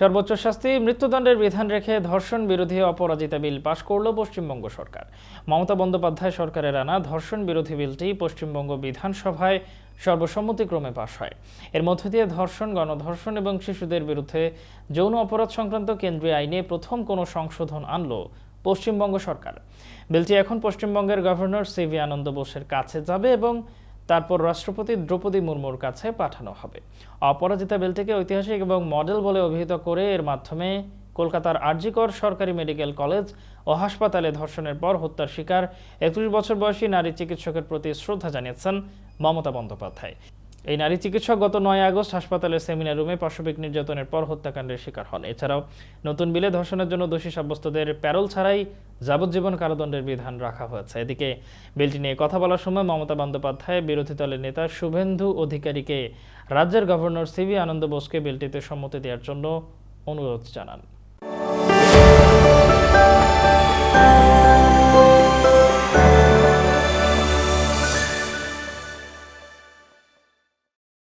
সর্বোচ্চ শাস্তি, মৃত্যুদণ্ডের বিধান রেখে ধর্ষণ বিরোধী অপরাজিতা বিল পাশ করল পশ্চিমবঙ্গ সরকার। মমতা বন্দ্যোপাধ্যায় সরকারের আনা ধর্ষণ বিরোধী বিলটি পশ্চিমবঙ্গ বিধানসভায় সর্বসম্মতিক্রমে পাশ হয়। এর মধ্য দিয়ে ধর্ষণ, গণধর্ষণ এবং শিশুদের বিরুদ্ধে যৌন অপরাধ সংক্রান্ত কেন্দ্রীয় আইনে প্রথম কোনো সংশোধন আনল পশ্চিমবঙ্গ সরকার। বিলটি এখন পশ্চিমবঙ্গের গভর্নর সিভি আনন্দ বোসের কাছে যাবে এবং তারপর রাষ্ট্রপতি দ্রৌপদী মুর্মুর কাছে পাঠানো হবে। অপরাজিতা বেলটিকে ঐতিহাসিক এবং মডেল বলে অভিহিত করে এর মাধ্যমে কলকাতার আরজিকর সরকারি মেডিকেল কলেজ ও হাসপাতালে ধর্ষণের পর হত্যার শিকার, একত্রিশ বছর বয়সী নারী চিকিৎসকের প্রতি শ্রদ্ধা জানিয়েছেন মমতা বন্দ্যোপাধ্যায়। এই নারী চিকিৎসক গত নয় আগস্ট হাসপাতালের সেমিনার রুমে পাশবিক নির্যাতনের পর হত্যাকাণ্ডের শিকার হন। এছাড়াও নতুন বিলে ধর্ষণের জন্য দোষী সাব্যস্তদের প্যারোল ছাড়াই যাবজ্জীবন কারাদণ্ডের বিধান রাখা হয়েছে। এদিকে বিলটি নিয়ে কথা বলার সময় মমতা বন্দ্যোপাধ্যায়, বিরোধী দলের নেতা শুভেন্দু অধিকারীকে রাজ্যের গভর্নর সিভি আনন্দ বোসকে বিলটিতে সম্মতি দেওয়ার জন্য অনুরোধ জানান।